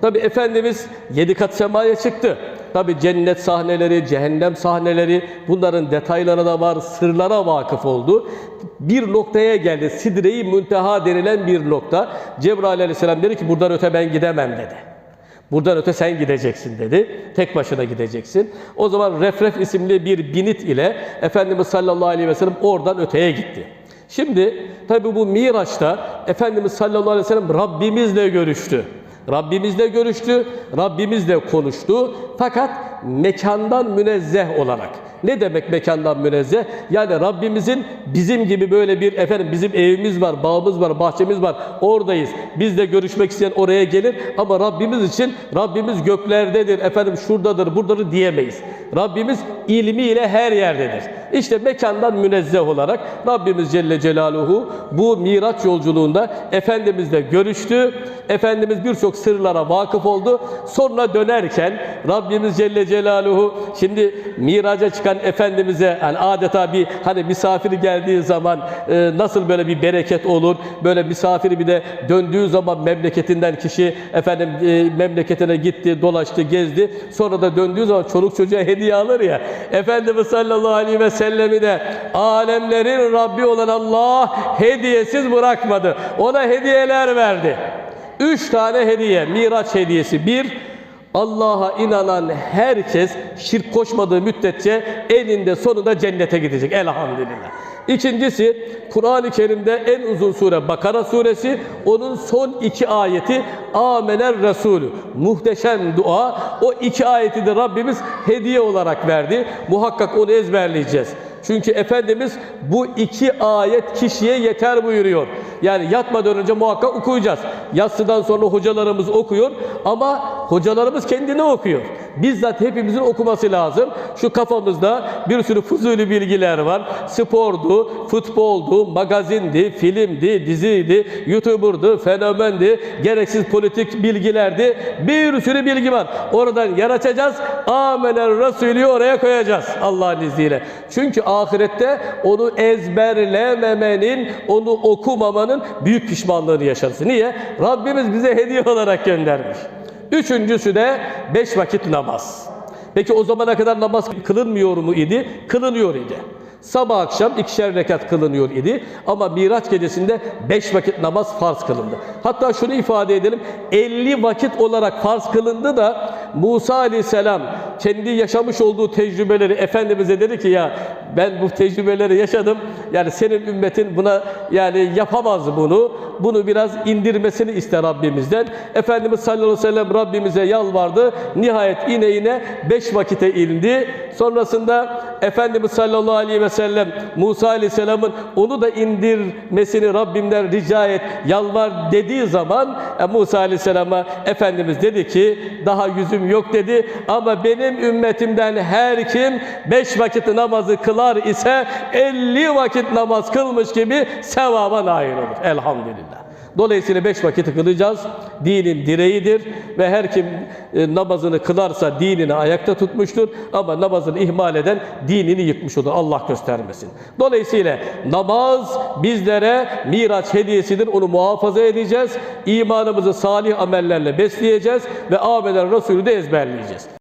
Tabi Efendimiz yedi kat semaya çıktı. Tabi cennet sahneleri, cehennem sahneleri bunların detayları da var, sırlara vakıf oldu. Bir noktaya geldi, Sidre-i Münteha denilen bir nokta. Cebrail aleyhisselam dedi ki buradan öte ben gidemem dedi. Buradan öte sen gideceksin dedi. Tek başına gideceksin. O zaman Refref isimli bir binit ile Efendimiz sallallahu aleyhi ve sellem oradan öteye gitti. Şimdi tabi bu Miraç'ta Efendimiz sallallahu aleyhi ve sellem Rabbimizle görüştü. Rabbimizle görüştü, Rabbimizle konuştu. Fakat mekandan münezzeh olarak. Ne demek mekandan münezzeh? Yani Rabbimizin bizim gibi böyle bir efendim bizim evimiz var, bağımız var, bahçemiz var. Oradayız. Bizle görüşmek isteyen oraya gelir ama Rabbimiz için Rabbimiz göklerdedir, efendim şuradadır, buradadır diyemeyiz. Rabbimiz ilmiyle her yerdedir. İşte mekandan münezzeh olarak Rabbimiz Celle Celaluhu bu Miraç yolculuğunda Efendimizle görüştü. Efendimiz birçok sırlara vakıf oldu. Sonra dönerken Rabbimiz Celle Celaluhu şimdi miraca çıkan Efendimiz'e yani adeta bir hani misafiri geldiği zaman e, nasıl böyle bir bereket olur? Böyle misafiri bir de döndüğü zaman memleketinden kişi efendim e, memleketine gitti, dolaştı, gezdi. Sonra da döndüğü zaman çoluk çocuğa hediye alır ya. Efendimiz sallallahu aleyhi ve sellemi de alemlerin Rabbi olan Allah hediyesiz bırakmadı. Ona hediyeler verdi. Üç tane hediye, Miraç hediyesi. Bir, Allah'a inanan herkes şirk koşmadığı müddetçe eninde sonunda cennete gidecek elhamdülillah. İkincisi Kur'an-ı Kerim'de en uzun sure Bakara suresi onun son iki ayeti Amener Resulü muhteşem dua o iki ayeti de Rabbimiz hediye olarak verdi. Muhakkak onu ezberleyeceğiz. Çünkü Efendimiz bu iki ayet kişiye yeter buyuruyor. Yani yatmadan önce muhakkak okuyacağız. Yatsıdan sonra hocalarımız okuyor ama hocalarımız kendini okuyor. Bizzat hepimizin okuması lazım. Şu kafamızda bir sürü fuzuli bilgiler var. Spordu, futboldu, magazindi, filmdi, diziydi, youtuberdu, fenomendi, gereksiz politik bilgilerdi. Bir sürü bilgi var. Oradan yer açacağız. Amener Resulü oraya koyacağız Allah'ın izniyle. Çünkü ahirette onu ezberlememenin, onu okumamanın büyük pişmanlığını yaşarız. Niye? Rabbimiz bize hediye olarak göndermiş. Üçüncüsü de beş vakit namaz. Peki o zamana kadar namaz kılınmıyor mu idi? Kılınıyor idi. Sabah akşam ikişer rekat kılınıyor idi. Ama Miraç gecesinde beş vakit namaz farz kılındı. Hatta şunu ifade edelim. 50 vakit olarak farz kılındı da Musa aleyhisselam kendi yaşamış olduğu tecrübeleri Efendimiz'e dedi ki ya ben bu tecrübeleri yaşadım. Yani senin ümmetin buna yani yapamaz bunu. Bunu biraz indirmesini ister Rabbimizden. Efendimiz sallallahu aleyhi ve sellem Rabbimize yalvardı. Nihayet ine ine beş vakite indi. Sonrasında Efendimiz sallallahu aleyhi ve sellem Musa aleyhisselamın onu da indirmesini Rabbimden rica et, yalvar dediği zaman e, Musa aleyhisselama Efendimiz dedi ki daha yüzüm yok dedi ama benim ümmetimden her kim beş vakit namazı kılar ise 50 vakit namaz kılmış gibi sevaba nail olur. Elhamdülillah. Dolayısıyla beş vakit kılacağız. Dinin direğidir ve her kim e, namazını kılarsa dinini ayakta tutmuştur. Ama namazını ihmal eden dinini yıkmış olur. Allah göstermesin. Dolayısıyla namaz bizlere miraç hediyesidir. Onu muhafaza edeceğiz. İmanımızı salih amellerle besleyeceğiz ve amelen Resulü de ezberleyeceğiz.